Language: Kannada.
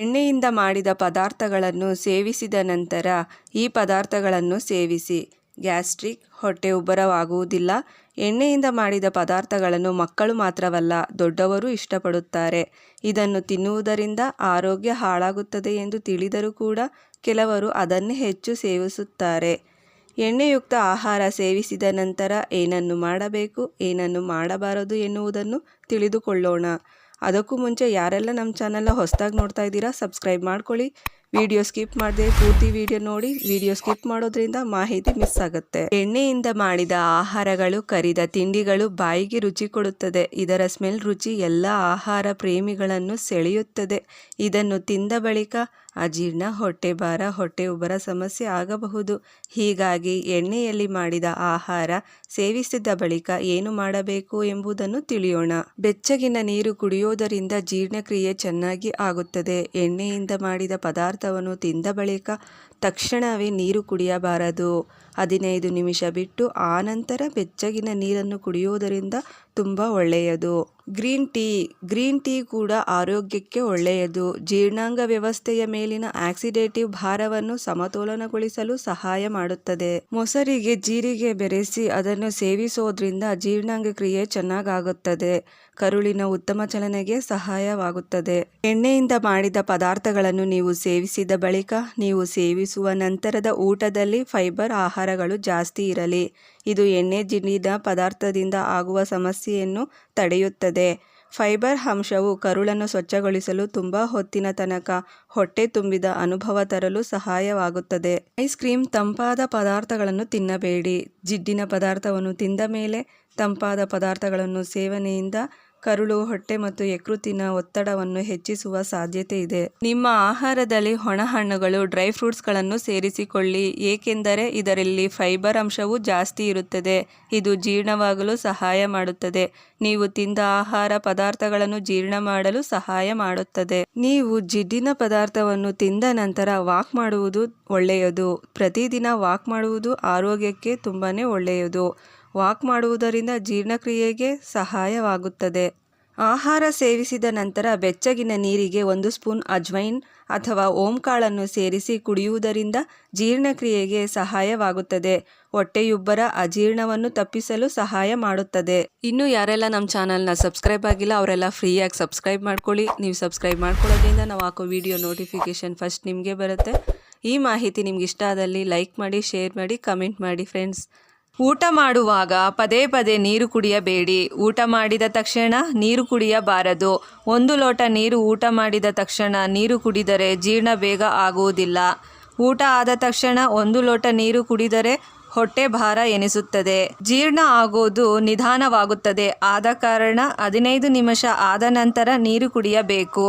ಎಣ್ಣೆಯಿಂದ ಮಾಡಿದ ಪದಾರ್ಥಗಳನ್ನು ಸೇವಿಸಿದ ನಂತರ ಈ ಪದಾರ್ಥಗಳನ್ನು ಸೇವಿಸಿ. ಗ್ಯಾಸ್ಟ್ರಿಕ್, ಹೊಟ್ಟೆ ಉಬ್ಬರವಾಗುವುದಿಲ್ಲ. ಎಣ್ಣೆಯಿಂದ ಮಾಡಿದ ಪದಾರ್ಥಗಳನ್ನು ಮಕ್ಕಳು ಮಾತ್ರವಲ್ಲ, ದೊಡ್ಡವರು ಇಷ್ಟಪಡುತ್ತಾರೆ. ಇದನ್ನು ತಿನ್ನುವುದರಿಂದ ಆರೋಗ್ಯ ಹಾಳಾಗುತ್ತದೆ ಎಂದು ತಿಳಿದರೂ ಕೂಡ ಕೆಲವರು ಅದನ್ನೇ ಹೆಚ್ಚು ಸೇವಿಸುತ್ತಾರೆ. ಎಣ್ಣೆಯುಕ್ತ ಆಹಾರ ಸೇವಿಸಿದ ನಂತರ ಏನನ್ನು ಮಾಡಬೇಕು, ಏನನ್ನು ಮಾಡಬಾರದು ಎನ್ನುವುದನ್ನು ತಿಳಿದುಕೊಳ್ಳೋಣ. ಅದಕ್ಕೂ ಮುಂಚೆ ಯಾರೆಲ್ಲ ನಮ್ಮ ಚಾನಲ್ನ ಹೊಸದಾಗಿ ನೋಡ್ತಾ ಇದ್ದೀರಾ ಸಬ್ಸ್ಕ್ರೈಬ್ ಮಾಡ್ಕೊಳ್ಳಿ. ವಿಡಿಯೋ ಸ್ಕಿಪ್ ಮಾಡದೆ, ಪೂರ್ತಿ ವಿಡಿಯೋ ನೋಡಿ ವಿಡಿಯೋ ಸ್ಕಿಪ್ ಮಾಡೋದ್ರಿಂದ ಮಾಹಿತಿ ಮಿಸ್ ಆಗುತ್ತೆ. ಎಣ್ಣೆಯಿಂದ ಮಾಡಿದ ಆಹಾರಗಳು, ಕರಿದ ತಿಂಡಿಗಳು ಬಾಯಿಗೆ ರುಚಿ ಕೊಡುತ್ತದೆ. ಇದರ ಸ್ಮೆಲ್ ರುಚಿ ಎಲ್ಲ ಆಹಾರ ಪ್ರೇಮಿಗಳನ್ನು ಸೆಳೆಯುತ್ತದೆ. ಇದನ್ನು ತಿಂದ ಬಳಿಕ ಅಜೀರ್ಣ, ಹೊಟ್ಟೆ ಭಾರ, ಹೊಟ್ಟೆ ಉಬ್ಬರ ಸಮಸ್ಯೆ ಆಗಬಹುದು. ಹೀಗಾಗಿ ಎಣ್ಣೆಯಲ್ಲಿ ಮಾಡಿದ ಆಹಾರ ಸೇವಿಸಿದ ಬಳಿಕ ಏನು ಮಾಡಬೇಕು ಎಂಬುದನ್ನು ತಿಳಿಯೋಣ. ಬೆಚ್ಚಗಿನ ನೀರು ಕುಡಿಯೋದರಿಂದ ಜೀರ್ಣಕ್ರಿಯೆ ಚೆನ್ನಾಗಿ ಆಗುತ್ತದೆ. ಎಣ್ಣೆಯಿಂದ ಮಾಡಿದ ಪದಾರ್ಥವನ್ನು ತಿಂದ ಬಳಿಕ ತಕ್ಷಣವೇ ನೀರು ಕುಡಿಯಬಾರದು. ಹದಿನೈದು ನಿಮಿಷ ಬಿಟ್ಟು ಆನಂತರ ಬೆಚ್ಚಗಿನ ನೀರನ್ನು ಕುಡಿಯುವುದರಿಂದ ತುಂಬ ಒಳ್ಳೆಯದು. ಗ್ರೀನ್ ಟೀ ಗ್ರೀನ್ ಟೀ ಕೂಡ ಆರೋಗ್ಯಕ್ಕೆ ಒಳ್ಳೆಯದು. ಜೀರ್ಣಾಂಗ ವ್ಯವಸ್ಥೆಯ ಮೇಲಿನ ಆಕ್ಸಿಡೇಟಿವ್ ಭಾರವನ್ನು ಸಮತೋಲನಗೊಳಿಸಲು ಸಹಾಯ ಮಾಡುತ್ತದೆ. ಮೊಸರಿಗೆ ಜೀರಿಗೆ ಬೆರೆಸಿ ಅದನ್ನು ಸೇವಿಸೋದ್ರಿಂದ ಜೀರ್ಣಾಂಗ ಕ್ರಿಯೆ ಚೆನ್ನಾಗಾಗುತ್ತದೆ. ಕರುಳಿನ ಉತ್ತಮ ಚಲನೆಗೆ ಸಹಾಯವಾಗುತ್ತದೆ. ಎಣ್ಣೆಯಿಂದ ಮಾಡಿದ ಪದಾರ್ಥಗಳನ್ನು ನೀವು ಸೇವಿಸಿದ ಬಳಿಕ ನೀವು ಸೇವಿಸುವ ನಂತರದ ಊಟದಲ್ಲಿ ಫೈಬರ್ ಆಹಾರಗಳು ಜಾಸ್ತಿ ಇರಲಿ. ಇದು ಎಣ್ಣೆ ಜಿನಿದ ಪದಾರ್ಥದಿಂದ ಆಗುವ ಸಮಸ್ಯೆಯನ್ನು ತಡೆಯುತ್ತದೆ. ಫೈಬರ್ ಅಂಶವು ಕರುಳನ್ನು ಸ್ವಚ್ಛಗೊಳಿಸಲು ತುಂಬ ಹೊತ್ತಿನ ತನಕ ಹೊಟ್ಟೆ ತುಂಬಿದ ಅನುಭವ ತರಲು ಸಹಾಯವಾಗುತ್ತದೆ. ಐಸ್ ಕ್ರೀಮ್ ತಂಪಾದ ಪದಾರ್ಥಗಳನ್ನು ತಿನ್ನಬೇಡಿ. ಜಿಡ್ಡಿನ ಪದಾರ್ಥವನ್ನು ತಿಂದ ಮೇಲೆ ತಂಪಾದ ಪದಾರ್ಥಗಳನ್ನು ಸೇವನೆಯಿಂದ ಕರುಳು, ಹೊಟ್ಟೆ ಮತ್ತು ಯಕೃತಿನ ಒತ್ತಡವನ್ನು ಹೆಚ್ಚಿಸುವ ಸಾಧ್ಯತೆ ಇದೆ. ನಿಮ್ಮ ಆಹಾರದಲ್ಲಿ ಒಣಹಣ್ಣುಗಳು ಡ್ರೈ ಫ್ರೂಟ್ಸ್ಗಳನ್ನು ಸೇರಿಸಿಕೊಳ್ಳಿ, ಏಕೆಂದರೆ ಇದರಲ್ಲಿ ಫೈಬರ್ ಅಂಶವು ಜಾಸ್ತಿ ಇರುತ್ತದೆ. ಇದು ಜೀರ್ಣವಾಗಲು ಸಹಾಯ ಮಾಡುತ್ತದೆ. ನೀವು ತಿಂದ ಆಹಾರ ಪದಾರ್ಥಗಳನ್ನು ಜೀರ್ಣ ಮಾಡಲು ಸಹಾಯ ಮಾಡುತ್ತದೆ. ನೀವು ಜಿಡ್ಡಿನ ಪದಾರ್ಥವನ್ನು ತಿಂದ ನಂತರ ವಾಕ್ ಮಾಡುವುದು ಒಳ್ಳೆಯದು. ಪ್ರತಿದಿನ ವಾಕ್ ಮಾಡುವುದು ಆರೋಗ್ಯಕ್ಕೆ ತುಂಬಾ ಒಳ್ಳೆಯದು. ವಾಕ್ ಮಾಡುವುದರಿಂದ ಜೀರ್ಣಕ್ರಿಯೆಗೆ ಸಹಾಯವಾಗುತ್ತದೆ. ಆಹಾರ ಸೇವಿಸಿದ ನಂತರ ಬೆಚ್ಚಗಿನ ನೀರಿಗೆ ಒಂದು ಸ್ಪೂನ್ ಅಜ್ವೈನ್ ಅಥವಾ ಓಂಕಾಳನ್ನು ಸೇರಿಸಿ ಕುಡಿಯುವುದರಿಂದ ಜೀರ್ಣಕ್ರಿಯೆಗೆ ಸಹಾಯವಾಗುತ್ತದೆ. ಹೊಟ್ಟೆಯುಬ್ಬರ ಅಜೀರ್ಣವನ್ನು ತಪ್ಪಿಸಲು ಸಹಾಯ ಮಾಡುತ್ತದೆ. ಇನ್ನು ಯಾರೆಲ್ಲ ನಮ್ಮ ಚಾನಲ್ನ ಸಬ್ಸ್ಕ್ರೈಬ್ ಆಗಿಲ್ಲ, ಅವರೆಲ್ಲ ಫ್ರೀಯಾಗಿ ಸಬ್ಸ್ಕ್ರೈಬ್ ಮಾಡ್ಕೊಳ್ಳಿ. ನೀವು ಸಬ್ಸ್ಕ್ರೈಬ್ ಮಾಡ್ಕೊಳ್ಳೋದ್ರಿಂದ ನಾವು ಹಾಕೋ ವಿಡಿಯೋ ನೋಟಿಫಿಕೇಷನ್ ಫಸ್ಟ್ ನಿಮಗೆ ಬರುತ್ತೆ. ಈ ಮಾಹಿತಿ ನಿಮ್ಗೆ ಇಷ್ಟ ಆದಲ್ಲಿ ಲೈಕ್ ಮಾಡಿ, ಶೇರ್ ಮಾಡಿ, ಕಮೆಂಟ್ ಮಾಡಿ, ಫ್ರೆಂಡ್ಸ್. ಊಟ ಮಾಡುವಾಗ ಪದೇ ಪದೇ ನೀರು ಕುಡಿಯಬೇಡಿ. ಊಟ ಮಾಡಿದ ತಕ್ಷಣ ನೀರು ಕುಡಿಯಬಾರದು. ಒಂದು ಲೋಟ ನೀರು ಊಟ ಮಾಡಿದ ತಕ್ಷಣ ನೀರು ಕುಡಿದರೆ ಜೀರ್ಣ ಬೇಗ ಆಗುವುದಿಲ್ಲ. ಊಟ ಆದ ತಕ್ಷಣ ಒಂದು ಲೋಟ ನೀರು ಕುಡಿದರೆ ಹೊಟ್ಟೆ ಭಾರ ಎನಿಸುತ್ತದೆ. ಜೀರ್ಣ ಆಗೋದು ನಿಧಾನವಾಗುತ್ತದೆ. ಆದ ಕಾರಣ ಹದಿನೈದು ನಿಮಿಷ ಆದ ನಂತರ ನೀರು ಕುಡಿಯಬೇಕು.